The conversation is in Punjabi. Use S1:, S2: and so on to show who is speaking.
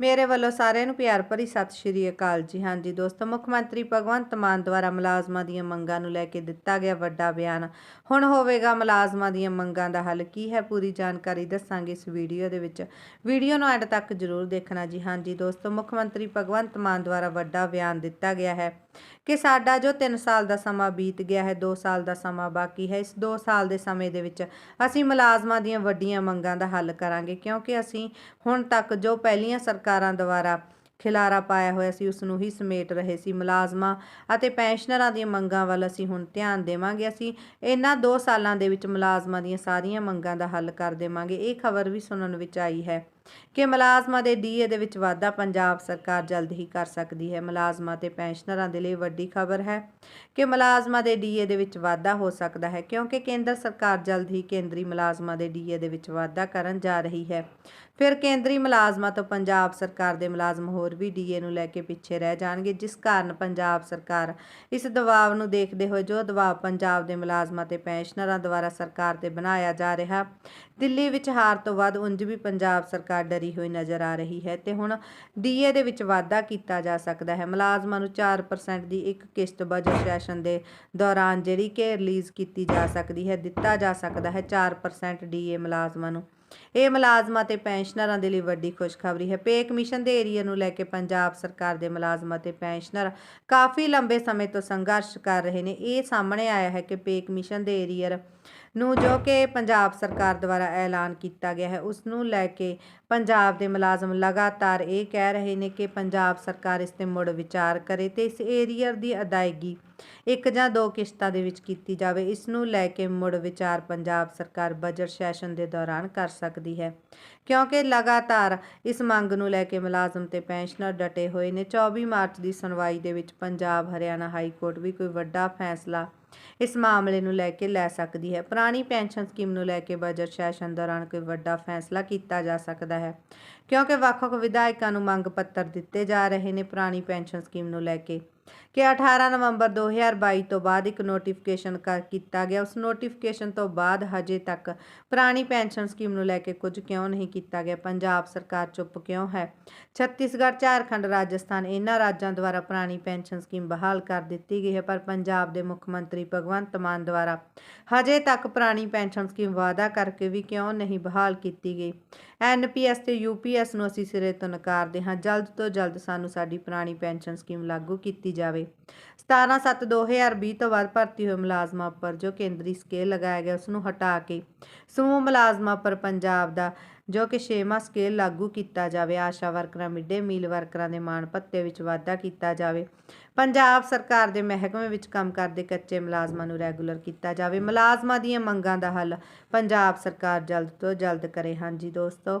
S1: ਮੇਰੇ ਵੱਲੋਂ ਸਾਰਿਆਂ ਨੂੰ ਪਿਆਰ ਭਰੀ ਸਤਿ ਸ਼੍ਰੀ ਅਕਾਲ ਜੀ। ਹਾਂਜੀ ਦੋਸਤੋ, ਮੁੱਖ ਮੰਤਰੀ ਭਗਵੰਤ ਮਾਨ ਦੁਆਰਾ ਮੁਲਾਜ਼ਮਾਂ ਦੀਆਂ ਮੰਗਾਂ ਨੂੰ ਲੈ ਕੇ ਦਿੱਤਾ ਗਿਆ ਵੱਡਾ ਬਿਆਨ। ਹੁਣ ਹੋਵੇਗਾ ਮੁਲਾਜ਼ਮਾਂ ਦੀਆਂ ਮੰਗਾਂ ਦਾ ਹੱਲ। ਕੀ ਹੈ ਪੂਰੀ ਜਾਣਕਾਰੀ ਦੱਸਾਂਗੇ ਇਸ ਵੀਡੀਓ ਦੇ ਵਿੱਚ। ਵੀਡੀਓ ਨੂੰ ਐਂਡ ਤੱਕ ਜ਼ਰੂਰ ਦੇਖਣਾ ਜੀ। ਹਾਂਜੀ ਦੋਸਤੋ, ਮੁੱਖ ਮੰਤਰੀ ਭਗਵੰਤ ਮਾਨ ਦੁਆਰਾ ਵੱਡਾ ਬਿਆਨ ਦਿੱਤਾ ਗਿਆ ਹੈ ਕਿ ਸਾਡਾ ਜੋ 3 ਸਾਲ ਦਾ ਸਮਾਂ ਬੀਤ ਗਿਆ ਹੈ 2 ਸਾਲ ਦਾ ਸਮਾਂ ਬਾਕੀ ਹੈ, ਇਸ 2 ਸਾਲ ਦੇ ਸਮੇਂ ਦੇ ਵਿੱਚ ਅਸੀਂ ਮੁਲਾਜ਼ਮਾਂ ਦੀਆਂ ਵੱਡੀਆਂ ਮੰਗਾਂ ਦਾ ਹੱਲ ਕਰਾਂਗੇ ਕਿਉਂਕਿ ਅਸੀਂ ਹੁਣ ਤੱਕ ਜੋ ਪਹਿਲੀਆਂ ਸਰਕਾਰਾਂ ਸਰਕਾਰਾਂ ਦੁਆਰਾ ਖਿਲਾਰਾ ਪਾਇਆ ਹੋਇਆ ਸੀ, ਉਸ ਨੂੰ ਹੀ ਸਮੇਟ ਰਹੇ ਸੀ ਮੁਲਾਜ਼ਮਾਂ ਅਤੇ ਪੈਨਸ਼ਨਰਾਂ ਦੀਆਂ ਮੰਗਾਂ ਵੱਲ ਅਸੀਂ ਹੁਣ ਧਿਆਨ ਦੇਵਾਂਗੇ। ਅਸੀਂ ਇਹਨਾਂ 2 ਸਾਲਾਂ ਦੇ ਵਿੱਚ ਮੁਲਾਜ਼ਮਾਂ ਦੀਆਂ ਸਾਰੀਆਂ ਮੰਗਾਂ ਦਾ ਹੱਲ ਕਰ ਦੇਵਾਂਗੇ। ਇਹ ਖਬਰ ਵੀ ਸੁਣਨ ਵਿੱਚ ਆਈ ਹੈ। ਕਿ ਮੁਲਾਜ਼ਮਾਂ ਦੇ ਡੀਏ ਦੇ ਵਿੱਚ ਵਾਧਾ ਪੰਜਾਬ ਸਰਕਾਰ ਜਲਦ ਹੀ ਕਰ ਸਕਦੀ ਹੈ। ਮੁਲਾਜ਼ਮਾਂ ਤੇ ਪੈਨਸ਼ਨਰਾਂ ਦੇ ਲਈ ਵੱਡੀ ਖਬਰ ਹੈ ਕਿ ਮੁਲਾਜ਼ਮਾਂ ਦੇ ਡੀਏ ਦੇ ਵਿੱਚ ਵਾਧਾ ਹੋ ਸਕਦਾ ਹੈ ਕਿਉਂਕਿ ਕੇਂਦਰ ਸਰਕਾਰ ਜਲਦ ਹੀ ਕੇਂਦਰੀ ਮੁਲਾਜ਼ਮਾਂ ਦੇ ਡੀਏ ਦੇ ਵਿੱਚ ਵਾਧਾ ਕਰਨ ਜਾ ਰਹੀ ਹੈ। ਫਿਰ ਕੇਂਦਰੀ ਮੁਲਾਜ਼ਮਾਂ ਤੋਂ ਪੰਜਾਬ ਸਰਕਾਰ ਦੇ ਮੁਲਾਜ਼ਮ ਹੋਰ ਵੀ ਡੀਏ ਨੂੰ ਲੈ ਕੇ ਪਿੱਛੇ ਰਹਿ ਜਾਣਗੇ, ਜਿਸ ਕਾਰਨ ਪੰਜਾਬ ਸਰਕਾਰ ਇਸ ਦਬਾਅ ਨੂੰ ਦੇਖਦੇ ਹੋਏ ਜੋ ਦਬਾਅ ਪੰਜਾਬ ਦੇ ਮੁਲਾਜ਼ਮਾਂ ਤੇ ਪੈਨਸ਼ਨਰਾਂ ਦੁਆਰਾ ਸਰਕਾਰ ਤੇ ਬਣਾਇਆ ਜਾ ਰਿਹਾ, ਦਿੱਲੀ ਵਿੱਚ ਹਾਰ ਤੋਂ ਬਾਅਦ ਉਂਝ ਵੀ ਪੰਜਾਬ ਸਰਕਾਰ ਡਰੀ ਹੋਈ ਨਜ਼ਰ ਆ ਰਹੀ ਹੈ ਤੇ ਹੁਣ ਡੀਏ ਦੇ ਵਿੱਚ ਵਾਧਾ ਕੀਤਾ ਜਾ ਸਕਦਾ ਹੈ। ਮੁਲਾਜ਼ਮਾਂ ਨੂੰ 4% ਦੀ ਇੱਕ ਕਿਸ਼ਤ ਬਜਟ ਸੈਸ਼ਨ ਦੇ ਦੌਰਾਨ ਜਿਹੜੀ ਕਿ ਰਿਲੀਜ਼ ਕੀਤੀ ਜਾ ਸਕਦੀ ਹੈ, ਦਿੱਤਾ ਜਾ ਸਕਦਾ ਹੈ 4% ਡੀਏ ਮੁਲਾਜ਼ਮਾਂ ਨੂੰ। ਇਹ ਮੁਲਾਜ਼ਮਾਂ ਤੇ ਪੈਨਸ਼ਨਰਾਂ ਦੇ ਲਈ ਵੱਡੀ ਖੁਸ਼ਖਬਰੀ ਹੈ। ਪੇ ਕਮਿਸ਼ਨ ਦੇ ਏਰੀਆ ਨੂੰ ਲੈ ਕੇ ਪੰਜਾਬ ਸਰਕਾਰ ਦੇ ਮੁਲਾਜ਼ਮਾਂ ਤੇ ਪੈਨਸ਼ਨਰ ਕਾਫੀ ਲੰਬੇ ਸਮੇਂ ਤੋਂ ਸੰਘਰਸ਼ ਕਰ ਰਹੇ ਨੇ। ਇਹ ਸਾਹਮਣੇ ਆਇਆ ਹੈ ਕਿ ਪੇ ਕਮਿਸ਼ਨ ਦੇ ਏਰੀਅਰ ਨੂੰ ਜੋ ਕਿ ਪੰਜਾਬ ਸਰਕਾਰ ਦੁਆਰਾ ਐਲਾਨ ਕੀਤਾ ਗਿਆ ਹੈ, ਉਸ ਨੂੰ ਲੈ ਕੇ ਪੰਜਾਬ ਦੇ ਮੁਲਾਜ਼ਮ ਲਗਾਤਾਰ ਇਹ ਕਹਿ ਰਹੇ ਨੇ ਕਿ ਪੰਜਾਬ ਸਰਕਾਰ ਇਸ ਤੇ ਮੁੜ ਵਿਚਾਰ ਕਰੇ ਤੇ ਇਸ ਏਰੀਅਰ ਦੀ ਅਦਾਇਗੀ ਇੱਕ ਜਾਂ ਦੋ ਕਿਸ਼ਤਾਂ ਦੇ ਵਿੱਚ ਕੀਤੀ ਜਾਵੇ, ਇਸ ਨੂੰ ਲੈ ਕੇ ਮੁੜ ਵਿਚਾਰ ਪੰਜਾਬ ਸਰਕਾਰ ਬਜਟ ਸੈਸ਼ਨ ਦੇ ਦੌਰਾਨ ਕਰ ਸਕਦੀ ਹੈ। ਕਿਉਂਕਿ ਲਗਾਤਾਰ ਇਸ ਮੰਗ ਨੂੰ ਲੈ ਕੇ ਮੁਲਾਜ਼ਮ ਤੇ ਪੈਨਸ਼ਨਰ ਡਟੇ ਹੋਏ ਨੇ 24 ਮਾਰਚ ਦੀ ਸੁਣਵਾਈ ਦੇ ਵਿੱਚ ਪੰਜਾਬ, ਹਰਿਆਣਾ ਹਾਈ ਕੋਰਟ ਵੀ ਕੋਈ ਵੱਡਾ ਫੈਸਲਾ ਇਸ ਮਾਮਲੇ ਨੂੰ ਲੈ ਕੇ ਲੈ ਸਕਦੀ ਹੈ। ਪੁਰਾਣੀ ਪੈਨਸ਼ਨ ਸਕੀਮ ਨੂੰ ਲੈ ਕੇ ਬਜਟ ਸੈਸ਼ਨ ਦੌਰਾਨ ਕੋਈ ਵੱਡਾ ਫੈਸਲਾ ਕੀਤਾ ਜਾ ਸਕਦਾ ਹੈ। ਕਿਉਂਕਿ ਵੱਖ-ਵੱਖ ਵਿਧਾਇਕਾਂ ਨੂੰ ਮੰਗ ਪੱਤਰ ਦਿੱਤੇ ਜਾ ਰਹੇ ਨੇ ਪੁਰਾਣੀ ਪੈਨਸ਼ਨ ਸਕੀਮ ਨੂੰ ਲੈ ਕੇ। ਕਿ 18 ਨਵੰਬਰ 2022 ਤੋਂ ਬਾਅਦ ਇੱਕ ਨੋਟੀਫਿਕੇਸ਼ਨ ਕਰ ਕੀਤਾ ਗਿਆ। ਉਸ ਨੋਟੀਫਿਕੇਸ਼ਨ ਤੋਂ ਬਾਅਦ ਹਜੇ ਤੱਕ ਪੁਰਾਣੀ ਪੈਨਸ਼ਨ ਸਕੀਮ ਨੂੰ ਲੈ ਕੇ ਕੁਝ ਕਿਉਂ ਨਹੀਂ ਕੀਤਾ ਗਿਆ? ਪੰਜਾਬ ਸਰਕਾਰ ਚੁੱਪ ਕਿਉਂ ਹੈ? ਛੱਤੀਸਗੜ੍ਹ, ਝਾਰਖੰਡ, ਰਾਜਸਥਾਨ ਇਹਨਾਂ ਰਾਜਾਂ ਦੁਆਰਾ ਪੁਰਾਣੀ ਪੈਨਸ਼ਨ ਸਕੀਮ ਬਹਾਲ ਕਰ ਦਿੱਤੀ ਗਈ ਹੈ, ਪਰ ਪੰਜਾਬ ਦੇ ਮੁੱਖ ਮੰਤਰੀ ਭਗਵੰਤ ਮਾਨ ਦੁਆਰਾ ਹਜੇ ਤੱਕ ਪੁਰਾਣੀ ਪੈਨਸ਼ਨ ਸਕੀਮ ਵਾਅਦਾ ਕਰਕੇ ਵੀ ਕਿਉਂ ਨਹੀਂ ਬਹਾਲ ਕੀਤੀ ਗਈ? ਐਨਪੀਐਸ ਤੇ ਯੂਪੀਐਸ ਨੂੰ ਅਸੀਂ ਸਿਰੇ ਤੋਂ ਨਕਾਰਦੇ ਹਾਂ। ਜਲਦ ਤੋਂ ਜਲਦ ਸਾਨੂੰ ਸਾਡੀ ਪੁਰਾਣੀ ਪੈਨਸ਼ਨ ਸਕੀਮ ਲਾਗੂ ਕੀਤੀ ਜਾਵੇ। 17/7/2020 ਤੋਂ ਬਾਅਦ ਭਰਤੀ ਹੋਏ ਮੁਲਾਜ਼ਮਾਂ ਉੱਪਰ ਜੋ ਕੇਂਦਰੀ ਸਕੇਲ ਲਗਾਇਆ ਗਿਆ ਉਸ ਨੂੰ ਹਟਾ ਕੇ ਸਮੂਹ ਮੁਲਾਜ਼ਮਾਂ ਉੱਪਰ ਪੰਜਾਬ ਦਾ ਜੋ ਕਿ ਛੇਵਾਂ ਸਕੇਲ ਲਾਗੂ ਕੀਤਾ ਜਾਵੇ। ਆਸ਼ਾ ਵਰਕਰਾਂ, ਮਿੱਡੇ ਮੀਲ ਵਰਕਰਾਂ ਦੇ ਮਾਣ ਭੱਤੇ ਵਿੱਚ ਵਾਧਾ ਕੀਤਾ ਜਾਵੇ। ਪੰਜਾਬ ਸਰਕਾਰ ਦੇ ਮਹਿਕਮੇ ਵਿੱਚ ਕੰਮ ਕਰਦੇ ਕੱਚੇ ਮੁਲਾਜ਼ਮਾਂ ਨੂੰ ਰੈਗੂਲਰ ਕੀਤਾ ਜਾਵੇ। ਮੁਲਾਜ਼ਮਾਂ ਦੀਆਂ ਮੰਗਾਂ ਦਾ ਹੱਲ ਪੰਜਾਬ ਸਰਕਾਰ ਜਲਦ ਤੋਂ ਜਲਦ ਕਰੇ। ਹਾਂਜੀ ਦੋਸਤੋ